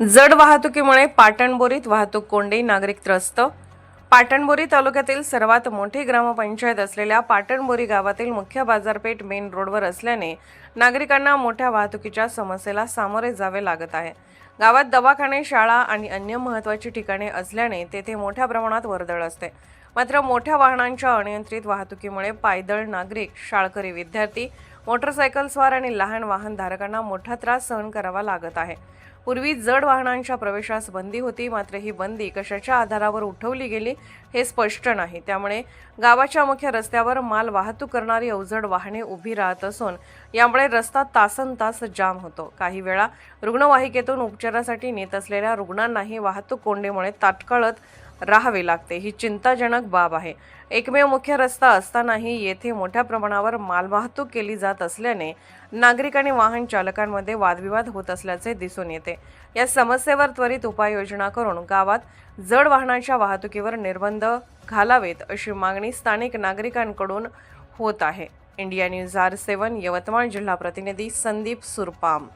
जड वाहतुकीमुळे पाटणबोरीत वाहतूक कोंडी नागरिक त्रस्त. पाटणबोरी तालुक्यातील सर्वात मोठी ग्रामपंचायत असलेल्या पाटणबोरी गावातील मुख्य बाजारपेठ मेन रोडवर असल्याने नागरिकांना मोठ्या वाहतुकीच्या समस्येला सामोरे जावे लागत आहे. गावात दवाखाने शाळा आणि अन्य महत्त्वाची ठिकाणे असल्याने तेथे मोठ्या प्रमाणात वर्दळ असते. मात्र मोठ्या वाहनांच्या अनियंत्रित वाहतुकीमुळे पायदळ नागरिक शाळकरी विद्यार्थी मोटरसायकलस्वार आणि लहान वाहनधारकांना मोठा त्रास सहन करावा लागत आहे. पूर्वी जड वाहनांच्या प्रवेशास बंदी होती मात्र ही बंदी कशाच्या आधारावर उठवली गेली हे स्पष्ट नाही. त्यामुळे गावाच्या मुख्य रस्त्यावर माल वाहतूक करणारी अवजड वाहने उभी राहत असून यामुळे रस्ता तासन तास जाम होतो. काही वेळा रुग्णवाहिकेतून उपचार उपचारासाठी नेत असलेल्या रुग्णांनाही वाहतूक कोंडीमुळे ताटकळत राहावे लागते. ही चिंताजनक बाब आहे. एकमेव मुख्य रस्ता असतानाही येथे मोठ्या प्रमाणावर मालवाहतूक केली जात असल्याने नागरिक आणि वाहन चालकांमध्ये वादविवाद होत असल्याचे दिसून येते. या समस्येवर त्वरित उपाययोजना करून गावात जड वाहनांच्या वाहतुकीवर निर्बंध घालावेत अशी मागणी स्थानिक नागरिकांकडून होत आहे. India news R seven Yavatmal जिल्हा प्रतिनिधी संदीप सुरपाम.